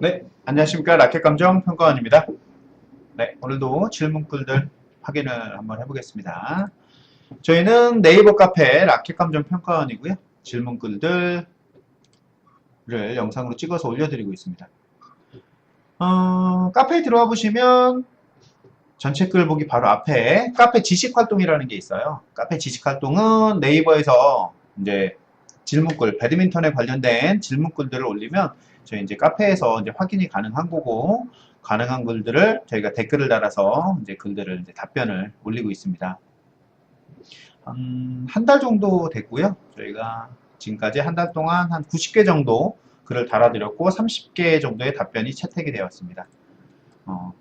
네, 안녕하십니까. 라켓감정 평가원입니다. 네, 오늘도 질문글들 확인을 한번 해보겠습니다. 저희는 네이버 카페 라켓감정 평가원이고요. 질문글들을 영상으로 찍어서 올려드리고 있습니다. 어, 카페에 들어와 보시면 전체 글 보기 바로 앞에 카페 지식활동이라는 게 있어요. 카페 지식활동은 네이버에서 이제 질문글, 배드민턴에 관련된 질문글들을 올리면 저희 이제 카페에서 이제 확인이 가능한 거고 가능한 글들을 저희가 댓글을 달아서 이제 글들을 이제 답변을 올리고 있습니다. 한달 정도 됐고요. 저희가 지금까지 한 달 동안 한 90개 정도 글을 달아드렸고 30개 정도의 답변이 채택이 되었습니다. 어,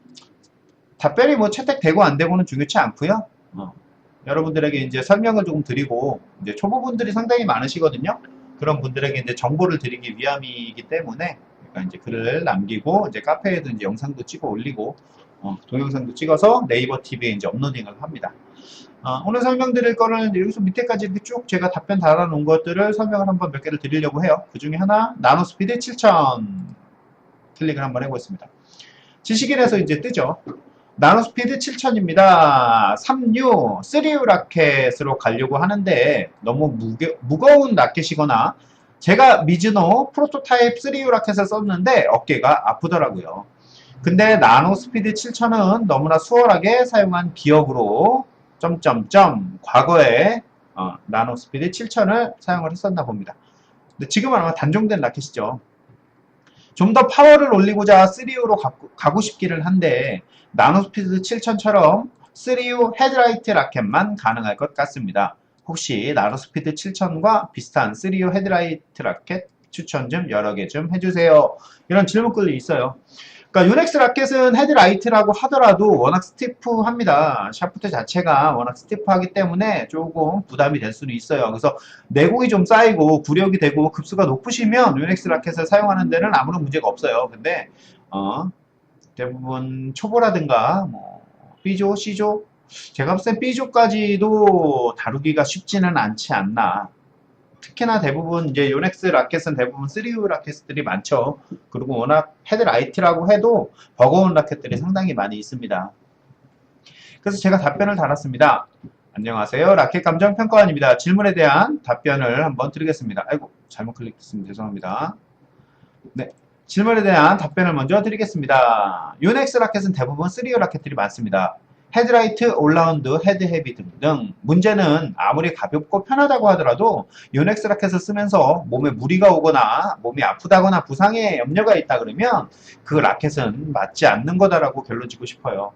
답변이 뭐 채택되고 안 되고는 중요치 않고요. 어, 여러분들에게 이제 설명을 조금 드리고 이제 초보분들이 상당히 많으시거든요. 그런 분들에게 이제 정보를 드리기 위함이기 때문에 그러니까 이제 글을 남기고 이제 카페에도 이제 영상도 찍어 올리고 어, 동영상도 찍어서 네이버 TV에 이제 업로딩을 합니다. 어, 오늘 설명드릴 거는 여기서 밑에까지 쭉 제가 답변 달아놓은 것들을 설명을 한번 몇 개를 드리려고 해요. 그 중에 하나 나노스피드 7000 클릭을 한번 해보겠습니다. 지식인에서 이제 뜨죠. 나노스피드 7000입니다. 3U, 3U 라켓으로 가려고 하는데 너무 무게, 무거운 라켓이거나 제가 미즈노 프로토타입 3U 라켓을 썼는데 어깨가 아프더라고요. 근데 나노스피드 7000은 너무나 수월하게 사용한 기억으로 점점점 과거에 어, 나노스피드 7000을 사용을 했었나 봅니다. 근데 지금은 아마 단종된 라켓이죠. 좀 더 파워를 올리고자 3U로 가고, 싶기를 한데 나노스피드 7000처럼 3U 헤드라이트 라켓만 가능할 것 같습니다. 혹시 나노스피드 7000과 비슷한 3U 헤드라이트 라켓 추천 좀 여러 개 좀 해주세요. 이런 질문글이 있어요. 그러니까 유넥스 라켓은 헤드라이트라고 하더라도 워낙 스티프합니다. 샤프트 자체가 워낙 스티프하기 때문에 조금 부담이 될 수는 있어요. 그래서 내공이 좀 쌓이고 구력이 되고 급수가 높으시면 유넥스 라켓을 사용하는 데는 아무런 문제가 없어요. 근데 어, 대부분 초보라든가 뭐 B조, C조 제가 봤을 때 B조까지도 다루기가 쉽지는 않지 않나. 특히나 대부분 이제 요넥스 라켓은 대부분 3U 라켓들이 많죠. 그리고 워낙 헤드라이트라고 해도 버거운 라켓들이 상당히 많이 있습니다. 그래서 제가 답변을 달았습니다. 안녕하세요. 라켓 감정 평가원입니다. 질문에 대한 답변을 한번 드리겠습니다. 아이고 잘못 클릭했습니다. 죄송합니다. 네. 질문에 대한 답변을 먼저 드리겠습니다. 요넥스 라켓은 대부분 3U 라켓들이 많습니다. 헤드라이트, 올라운드, 헤드 헤비 등등 문제는 아무리 가볍고 편하다고 하더라도 요넥스 라켓을 쓰면서 몸에 무리가 오거나 몸이 아프다거나 부상에 염려가 있다 그러면 그 라켓은 맞지 않는 거다라고 결론 짓고 싶어요.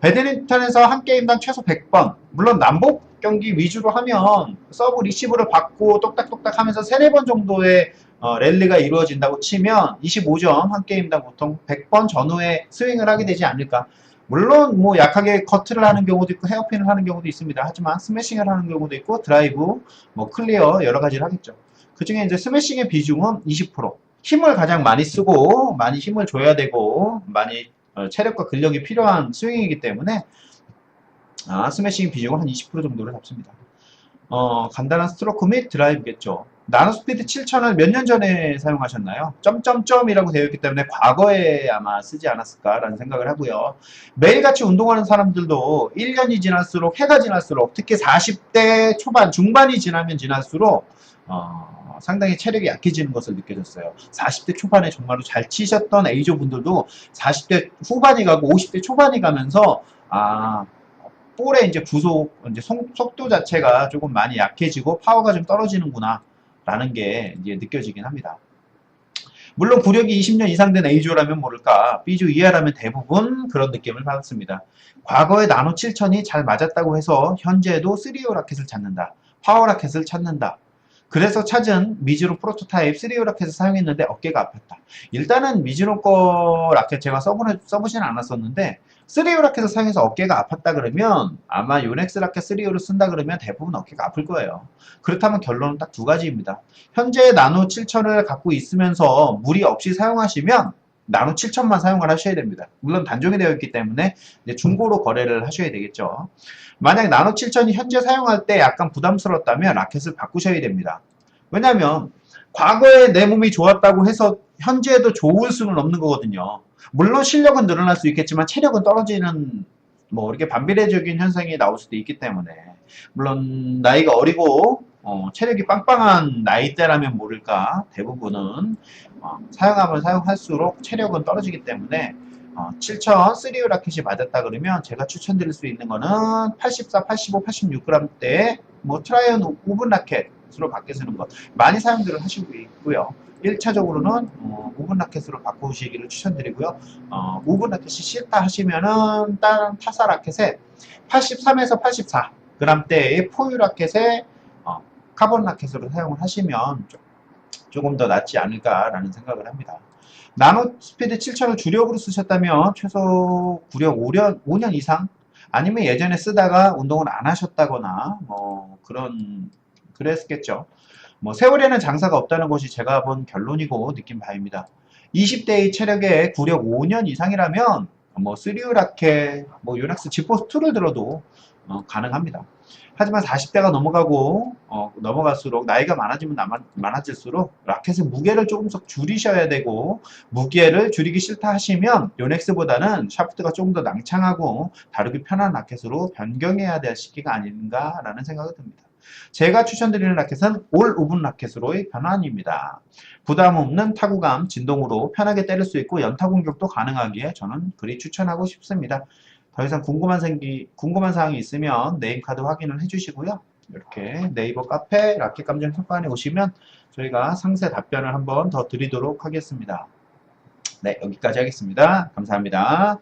배드민턴에서 한 게임당 최소 100번 물론 남북 경기 위주로 하면 서브 리시브를 받고 똑딱똑딱 하면서 3, 4번 정도의 어, 랠리가 이루어진다고 치면 25점 한 게임당 보통 100번 전후에 스윙을 하게 되지 않을까 물론 뭐 약하게 커트를 하는 경우도 있고 헤어핀을 하는 경우도 있습니다. 하지만 스매싱을 하는 경우도 있고 드라이브, 뭐 클리어 여러 가지를 하겠죠. 그 중에 이제 스매싱의 비중은 20% 힘을 가장 많이 쓰고 많이 힘을 줘야 되고 많이 어, 체력과 근력이 필요한 스윙이기 때문에 아, 스매싱 비중은 한20% 정도를 잡습니다. 어, 간단한 스트로크 및 드라이브겠죠. 나노스피드 7000을 몇 년 전에 사용하셨나요? 점점점이라고 되어 있기 때문에 과거에 아마 쓰지 않았을까라는 생각을 하고요. 매일같이 운동하는 사람들도 1년이 지날수록 해가 지날수록 특히 40대 초반 중반이 지나면 지날수록 어, 상당히 체력이 약해지는 것을 느껴졌어요. 40대 초반에 정말로 잘 치셨던 A조 분들도 40대 후반이 가고 50대 초반이 가면서 아 볼의 이제 구속, 이제 속 도 자체가 조금 많이 약해지고 파워가 좀 떨어지는구나. 라는 게 이제 느껴지긴 합니다. 물론 구력이 20년 이상 된 A조라면 모를까 B조 이하라면 대부분 그런 느낌을 받았습니다. 과거에 나노 7000이 잘 맞았다고 해서 현재도 3오 라켓을 찾는다. 파워 라켓을 찾는다. 그래서 찾은 미즈노 프로토타입 3오 라켓을 사용했는데 어깨가 아팠다. 일단은 미즈노 거 라켓 제가 써보는, 써보지는 않았었는데 3오 라켓을 사용해서 어깨가 아팠다 그러면 아마 요넥스 라켓 3오를 쓴다 그러면 대부분 어깨가 아플 거예요. 그렇다면 결론은 딱 두 가지입니다. 현재 나노 7000을 갖고 있으면서 무리 없이 사용하시면 나노 7000만 사용을 하셔야 됩니다. 물론 단종이 되어 있기 때문에 중고로 거래를 하셔야 되겠죠. 만약 나노 7000이 현재 사용할 때 약간 부담스럽다면 라켓을 바꾸셔야 됩니다. 왜냐하면 과거에 내 몸이 좋았다고 해서 현재도 좋을 수는 없는 거거든요. 물론 실력은 늘어날 수 있겠지만 체력은 떨어지는 뭐 이렇게 반비례적인 현상이 나올 수도 있기 때문에 물론 나이가 어리고 어, 체력이 빵빵한 나이대라면 모를까 대부분은 어, 사용하면 사용할수록 체력은 떨어지기 때문에 어, 7000 3U 라켓이 맞았다 그러면 제가 추천드릴 수 있는 거는 84, 85, 86g대 뭐 트라이언 오븐 라켓으로 바뀌어 쓰는 것 많이 사용들을 하시고 있고요. 1차적으로는 어, 오븐 라켓으로 바꾸시기를 추천드리고요. 어, 오븐 라켓이 싫다 하시면은 다른 타사 라켓에 83에서 84g대의 포유 라켓에 어, 카본 라켓으로 사용을 하시면 좀- 조금 더 낫지 않을까라는 생각을 합니다. 나노 스피드 7000을 주력으로 쓰셨다면 최소 구력 5년, 5년 이상 아니면 예전에 쓰다가 운동을 안 하셨다거나 뭐 그런 그랬겠죠. 뭐 세월에는 장사가 없다는 것이 제가 본 결론이고 느낀 바입니다. 20대의 체력에 구력 5년 이상이라면 뭐 3U 라켓, 뭐 유낙스 지포스 2를 들어도 어, 가능합니다. 하지만 40대가 넘어가고 어, 넘어갈수록 나이가 많아지면 남아- 많아질수록 라켓의 무게를 조금씩 줄이셔야 되고 무게를 줄이기 싫다 하시면 요넥스보다는 샤프트가 조금 더 낭창하고 다루기 편한 라켓으로 변경해야 될 시기가 아닌가라는 생각이 듭니다. 제가 추천드리는 라켓은 올 오븐 라켓으로의 변환입니다. 부담 없는 타구감, 진동으로 편하게 때릴 수 있고 연타 공격도 가능하기에 저는 그리 추천하고 싶습니다. 더 이상 궁금한 생기, 궁금한 사항이 있으면 네임카드 확인을 해주시고요. 이렇게 네이버 카페 라켓 감정 평가원에 오시면 저희가 상세 답변을 한번 더 드리도록 하겠습니다. 네, 여기까지 하겠습니다. 감사합니다.